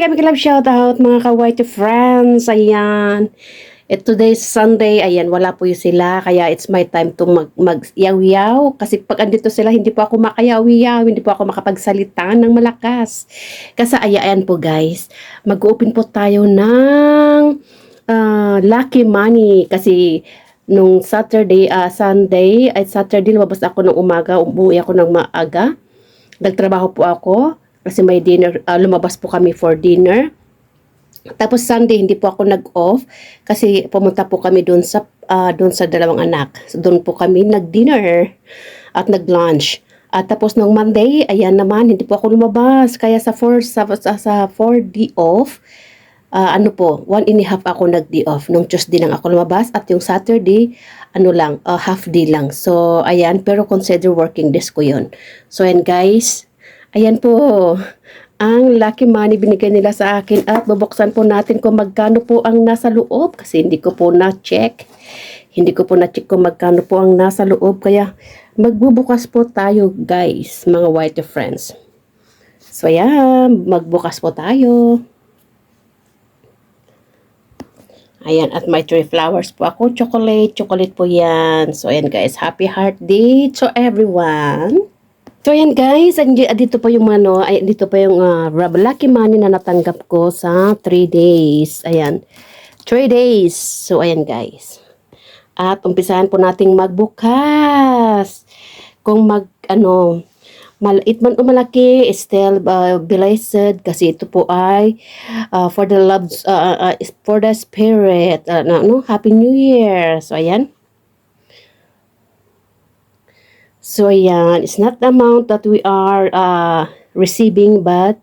Kami kalab shout out mga ka-white friends. Ayan. It today's Sunday, ayan, wala po yung sila. Kaya it's my time to mag, mag yaw Kasi pag andito sila, hindi po ako makayaw-yaw. Hindi po ako makapagsalita ng malakas. Kasi ayan po guys, mag-open po tayo ng ah, lucky money. Kasi nung Saturday, ah, Sunday, ay Saturday, lumabas ako ng umaga, umuwi ako ng maaga. Nagtrabaho po ako kasi may dinner, ah, lumabas po kami for dinner. Tapos Sunday hindi po ako nag-off kasi pumunta po kami doon sa ah, doon sa dalawang anak. So, doon po kami nag-dinner at nag-lunch. At tapos nung Monday, ayan naman, hindi po ako lumabas. Kaya sa 4 sa, sa, sa 4D off, ah, ano po, one and a half ako nag-day off. Nung Tuesday lang ako lumabas at yung Saturday, ano lang, ah, half day lang. So, ayan, pero consider working days ko yun. So, ayan guys, ayan po, ang lucky money binigay nila sa akin at bubuksan po natin kung magkano po ang nasa loob kasi hindi ko po na-check. Hindi ko po na-check kung magkano po ang nasa loob kaya magbubukas po tayo guys, mga white friends. So ayan, magbukas po tayo. Ayan, at may three flowers po ako. Chocolate, chocolate po yan. So, ayan guys, happy heart day to everyone. So, ayan guys, dito pa yung ano, ay, dito pa yung uh, lucky money na natanggap ko sa 3 days. Ayan, 3 days. So, ayan guys. At umpisahan po nating magbukas. Kung mag, ano, maliit man o malaki, still uh, blessed kasi ito po ay uh, for the love, uh, uh, for the spirit. Uh, no, no, Happy New Year. So, ayan. So, ayan. It's not the amount that we are uh, receiving, but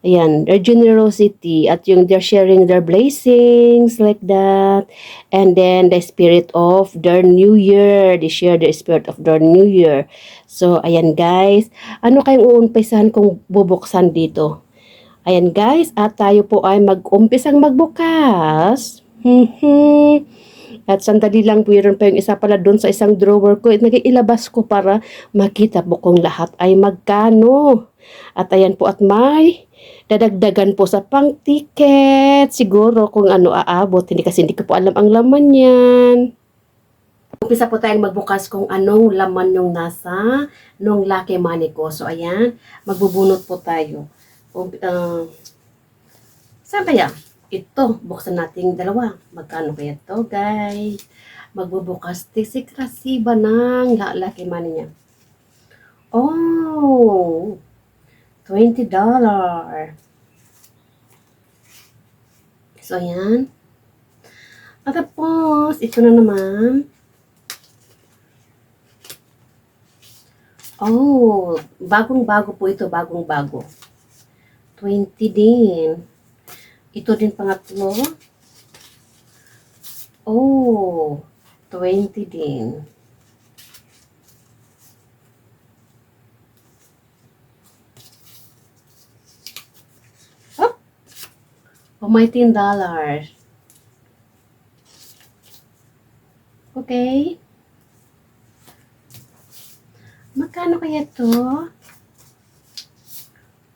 Ayan, their generosity at yung they're sharing their blessings like that. And then the spirit of their new year. They share the spirit of their new year. So, ayan guys. Ano kayong uumpisahan kong bubuksan dito? Ayan guys, at tayo po ay mag-umpisang magbukas. Hmm At sandali lang, mayroon pa yung isa pala doon sa isang drawer ko. Nag-ilabas ko para makita po kung lahat ay magkano. At ayan po at may dadagdagan po sa pang ticket. Siguro kung ano aabot. Hindi kasi hindi ko po alam ang laman yan. Umpisa po tayong magbukas kung anong laman yung nasa nung lucky money ko. So ayan, magbubunot po tayo. Um, uh, saan kaya? Ito, buksan natin dalawa. Magkano kaya to guys? Magbubukas si Krasiba ng la- lucky money niya. Oh! $20. So, ayan. At tapos, ito na naman. Oh, bagong-bago po ito, bagong-bago. 20 din. Ito din pangatlo. Oh, 20 din. Oh, oh may $10. Okay. Magkano kaya to?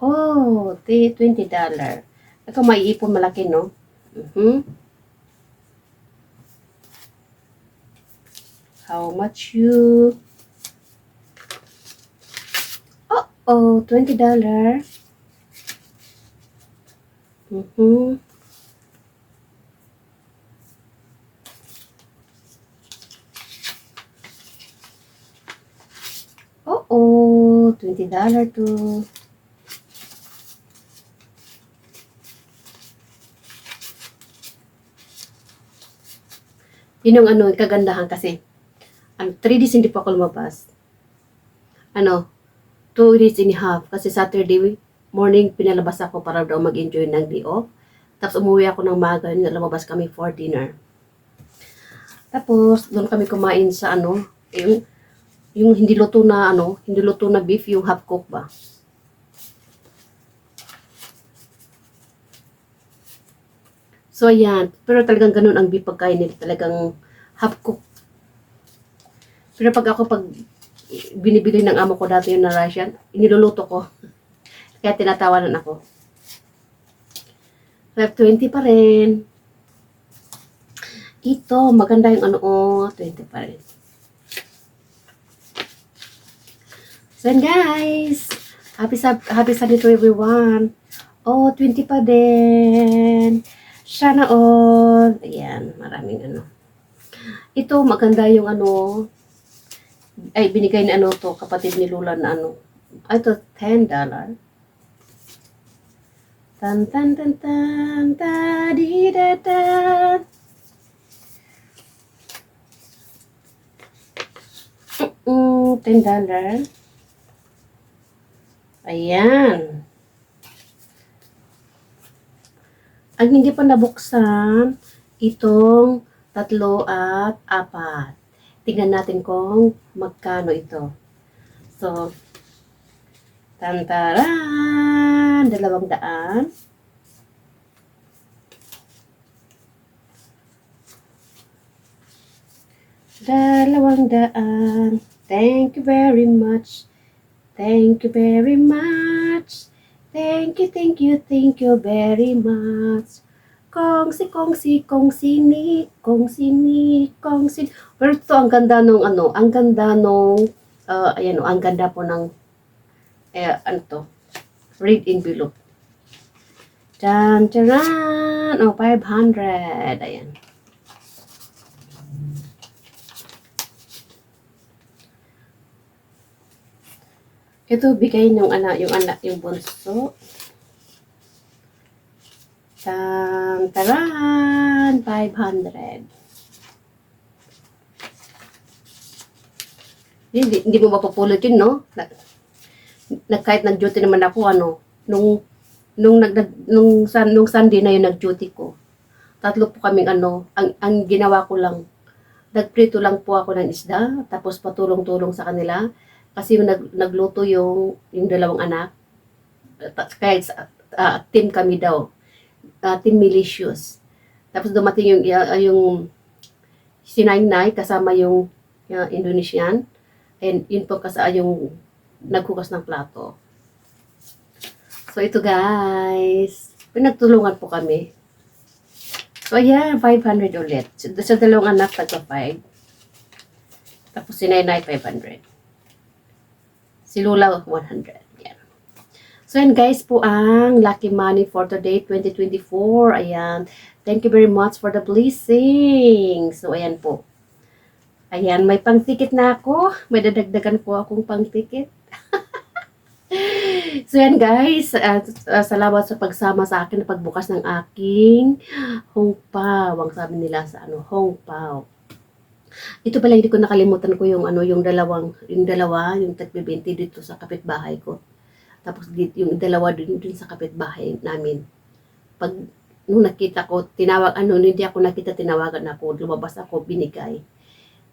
Oh, di- $20. Ikaw maiipon malaki, no? Mhm. How much you? Oh, oh, $20. Mhm. Oh, oh, $20 to. Yun yung ano, kagandahan kasi. Ano, 3 days hindi pa ako lumabas. Ano, 2 days and a half. Kasi Saturday morning, pinalabas ako para daw mag-enjoy ng day off. Tapos umuwi ako ng maga, yun, lumabas kami for dinner. Tapos, doon kami kumain sa ano, yung, yung hindi luto na ano, hindi luto na beef, yung half cook ba. So, ayan. Pero talagang ganun ang beef pagkain nila. Talagang half cook. Pero pag ako, pag binibili ng amo ko dati yung na Russian, iniluluto ko. Kaya tinatawanan ako. 12.20 pa rin. Ito, maganda yung ano, oh, 20 pa rin. So, guys. Happy, happy Sunday to everyone. Oh, 20 pa din. Sana all. Ayan, maraming ano. Ito, maganda yung ano, ay, binigay ni ano to, kapatid ni Lula na ano. Ito, $10. Tan tan tan tan ta di da da. Mm, ten dollar. Ayan. Ang hindi pa nabuksan, itong tatlo at apat. Tingnan natin kung magkano ito. So, tantaran, dalawang daan. Dalawang daan. Thank you very much. Thank you very much. Thank you, thank you, thank you very much. Kong si, kong si, kong si ni, kong si ni, kong si. Pero ito, ang ganda nung ano, ang ganda nung, uh, ayan o, ang ganda po ng, eh, ano to, red envelope. Chan, charan, oh, 500, ayan. Ito, bigay ng anak, yung anak, yung bunso. Tan, taran, 500. Hindi, hindi mo mapapulot yun, no? Na, na, kahit nag-duty naman ako, ano, nung, nung, nag, nung, sun, nung Sunday na yun, nag-duty ko. Tatlo po kaming, ano, ang, ang ginawa ko lang, nagprito lang po ako ng isda, tapos patulong-tulong sa kanila, kasi nag, nagluto yung, yung dalawang anak, kahit sa, ah, team kami daw, uh, team malicious. Tapos dumating yung, uh, yung sinaynay kasama yung uh, Indonesian, and yun po kasi yung naghugas ng plato. So ito guys, pinagtulungan po kami. So ayan, 500 ulit. Sa, sa dalawang anak, tagpa 5. Tapos si Nainay, 500. Si Lula, 100. Yan. So yan guys po ang lucky money for today, 2024. Ayan. Thank you very much for the blessing. So ayan po. Ayan, may pang-ticket na ako. May dadagdagan po akong pang-ticket. so yan guys, uh, uh, salamat sa pagsama sa akin na pagbukas ng aking Hong Pao. Ang sabi nila sa ano, Hong Pao. Ito pala hindi ko nakalimutan ko yung ano yung dalawang yung dalawa yung tagbebente dito sa kapitbahay ko. Tapos dito yung dalawa din, din sa kapitbahay namin. Pag nung nakita ko, tinawag ano hindi ako nakita tinawagan ako, lumabas ako, binigay.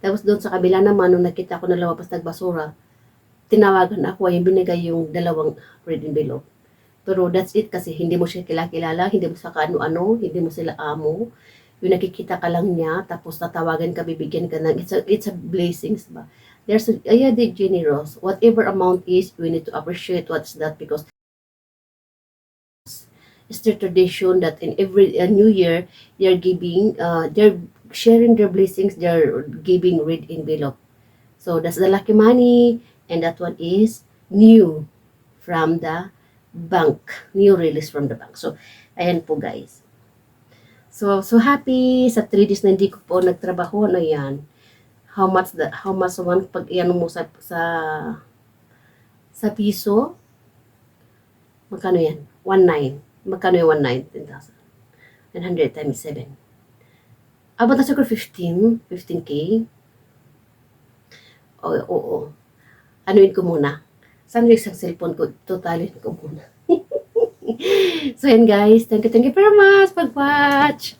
Tapos doon sa kabila naman nung nakita ko na lumabas nagbasura, tinawagan ako ay binigay yung dalawang red envelope. Pero that's it kasi hindi mo siya kilala, hindi mo sa ano-ano, hindi mo sila amo yung nakikita ka lang niya, tapos tatawagan ka, bibigyan ka ng, it's a, it's a blessings ba? There's a, yeah, the generous. Whatever amount is, we need to appreciate what's that because it's their tradition that in every uh, new year, they're giving, uh, they're sharing their blessings, they're giving red envelope. So that's the lucky money, and that one is new from the bank, new release from the bank. So, ayan po guys. So, so happy sa 3 days na hindi ko po nagtrabaho na yan. How much the, how much one pag iyan mo sa, sa, sa piso? Magkano yan? 1.9. Magkano yung 1.9? 10,000. 900 times 7. Abot na siguro 15, 15K. Oo, oo, oo. Anuin ko muna. Yung isang cellphone ko? Totalin ko muna. so yan guys, thank you, thank you very much. Pag-watch.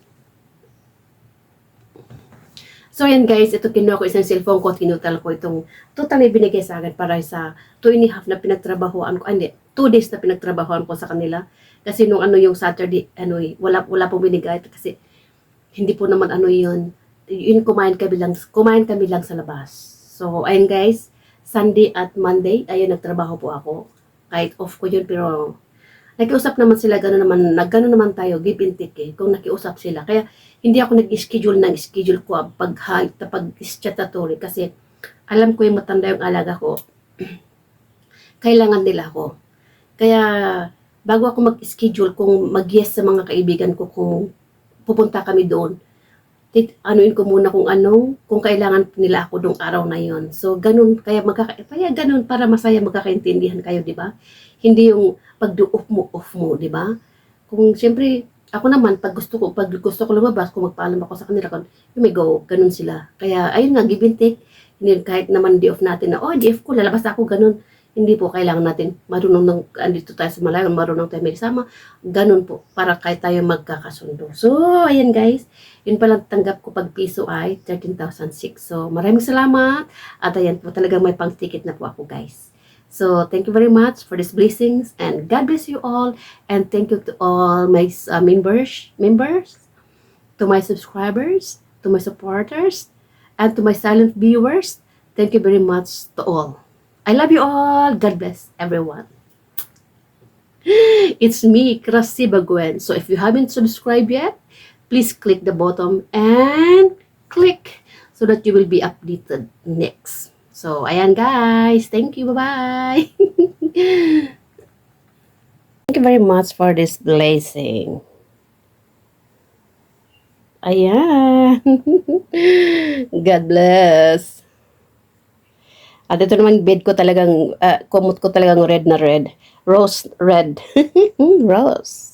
So yan guys, ito kinuha ko isang cellphone ko, tinutal ko itong totally binigay sa akin para sa 2 and a half na pinagtrabahoan ko, ah, hindi, 2 days na pinagtrabahoan ko sa kanila. Kasi nung ano yung Saturday, ano eh, wala, wala pong binigay. Kasi hindi po naman ano yun, yun kumain kami lang, kumain kami lang sa labas. So ayun guys, Sunday at Monday, ayun nagtrabaho po ako. Kahit off ko yun pero nakiusap naman sila, gano'n naman, nagano naman tayo, give and take eh, kung nakiusap sila. Kaya, hindi ako nag-schedule ng schedule ko ah, pag pag statutory kasi alam ko yung matanda yung alaga ko. Kailangan nila ako. Kaya, bago ako mag-schedule kung mag-yes sa mga kaibigan ko kung pupunta kami doon, anuin ko muna kung anong, kung kailangan nila ako dong araw na yon. So, ganun, kaya magkaka, kaya ganun, para masaya magkakaintindihan kayo, di ba? Hindi yung pag-do-off mo, off mo, di ba? Kung, siyempre, ako naman, pag gusto ko, pag gusto ko lumabas, kung magpaalam ako sa kanila, kung, you may go, ganun sila. Kaya, ayun nga, give and take, kahit naman di off natin na, oh, di off ko, lalabas ako, ganun. Hindi po kailangan natin marunong ng, andito tayo sa Malayo, marunong tayo may sama. Ganun po, para kahit tayo magkakasundo. So, ayan guys, yun pala tanggap ko pag piso ay 13,006. So, maraming salamat. At ayan po, talagang may pang ticket na po ako guys. So, thank you very much for these blessings and God bless you all and thank you to all my uh, members, members, to my subscribers, to my supporters, and to my silent viewers. Thank you very much to all. I love you all. God bless everyone. It's me, Krasi Baguen. So if you haven't subscribed yet, please click the bottom and click so that you will be updated next. So, ayan guys. Thank you. Bye-bye. Thank you very much for this blessing. Ayan. God bless. At ito naman bed ko talagang, uh, kumot ko talagang red na red. Rose red. Rose.